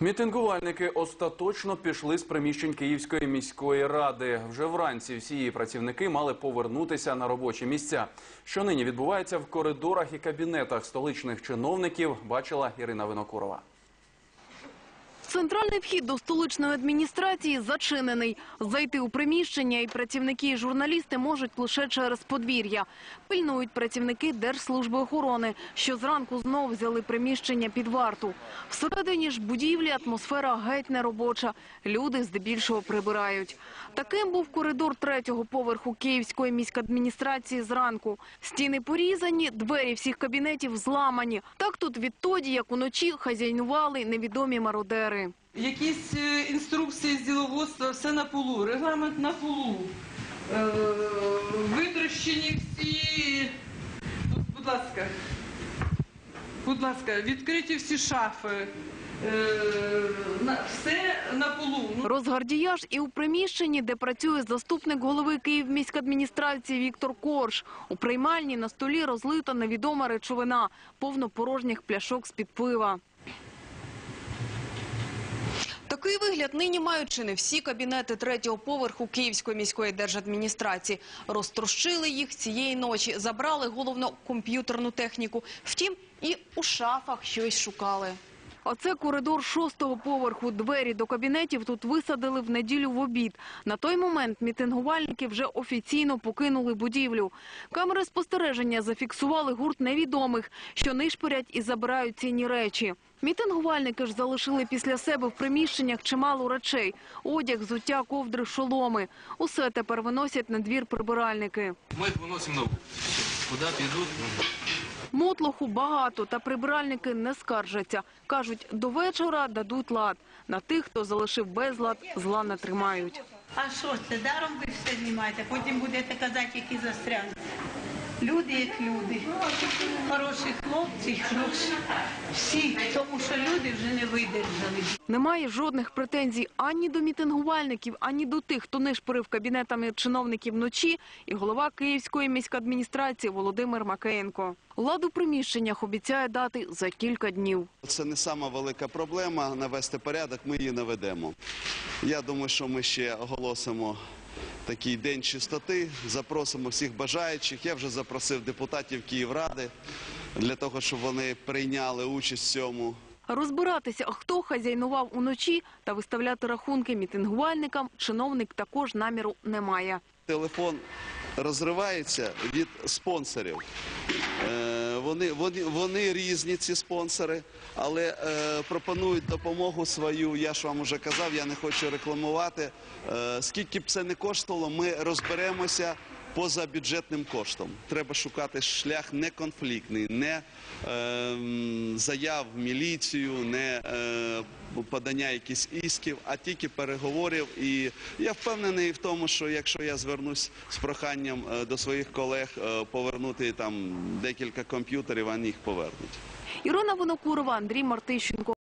Мітингувальники остаточно пішли з приміщень Київської міської ради. Вже вранці всі її працівники мали повернутися на робочі місця. Що нині відбувається в коридорах і кабінетах столичних чиновників, бачила Ірина Винокурова. Центральний вхід до столичної адміністрації зачинений. Зайти у приміщення і працівники і журналісти можуть лише через подвір'я. Пильнують працівники Держслужби охорони, що зранку знов взяли приміщення під варту. Всередині ж будівлі атмосфера геть неробоча. Люди здебільшого прибирають. Таким був коридор третього поверху Київської міськадміністрації зранку. Стіни порізані, двері всіх кабінетів зламані. Так тут відтоді, як уночі хазяйнували невідомі мародери. Якісь е, інструкції з діловодства, все на полу, регламент на полу. Е, Витрощені всі. Будь ласка, будь ласка, відкриті всі шафи. Е, Все на полу. Ну, Розгардіяж і у приміщенні, де працює заступник голови Київміськадміністрації Віктор Корж. У приймальні на столі розлита невідома речовина, повно порожніх пляшок з-під пива. Такий вигляд нині мають чи не всі кабінети третього поверху Київської міської держадміністрації. Розтрощили їх цієї ночі, забрали головно комп'ютерну техніку. Втім, і у шафах щось шукали. Оце коридор шостого поверху. Двері до кабінетів тут висадили в неділю в обід. На той момент мітингувальники вже офіційно покинули будівлю. Камери спостереження зафіксували гурт невідомих, що нишпорять і забирають цінні речі. Мітингувальники ж залишили після себе в приміщеннях чимало речей – одяг, зуття, ковдри, шоломи. Усе тепер виносять на двір прибиральники. Мы их выносим на улицу. Куда пойдут? Мотлоху багато, та прибиральники не скаржаться. Кажуть, до вечора дадуть лад. На тих, хто залишив безлад, зла не тримають. А що це? Даром ви все знімаєте, потім будете казати, які застрянуть. Люди як люди. Хороші хлопці, хороші. Всі, тому що люди вже не видержали. Немає жодних претензій ані до мітингувальників, ані до тих, хто нишпорив кабінетами чиновників вночі, і голова Київської міськадміністрації Володимир Макеєнко. Лад у приміщеннях обіцяє дати за кілька днів. Це не сама велика проблема навести порядок, ми її наведемо. Я думаю, що ми ще оголосимо такий день чистоти, запросимо всіх бажаючих. Я вже запросив депутатів Київради для того, щоб вони прийняли участь в цьому. Розбиратися, хто хазяйнував уночі та виставляти рахунки мітингувальникам, чиновник також наміру не має. Телефон розривається від спонсорів. Вони, вони, вони різні, ці спонсори, але е, пропонують допомогу свою. Я ж вам вже казав, я не хочу рекламувати. Е, скільки б це не коштувало, ми розберемося поза бюджетним коштом. Треба шукати шлях не конфліктний, не е, заяв в міліцію, не е, подання якихось ісків, а тільки переговорів. І я впевнений в тому, що якщо я звернусь з проханням е, до своїх колег е, повернути там декілька комп'ютерів, вони їх повернуть. Ірина Винокурова, Андрій Мартищенко.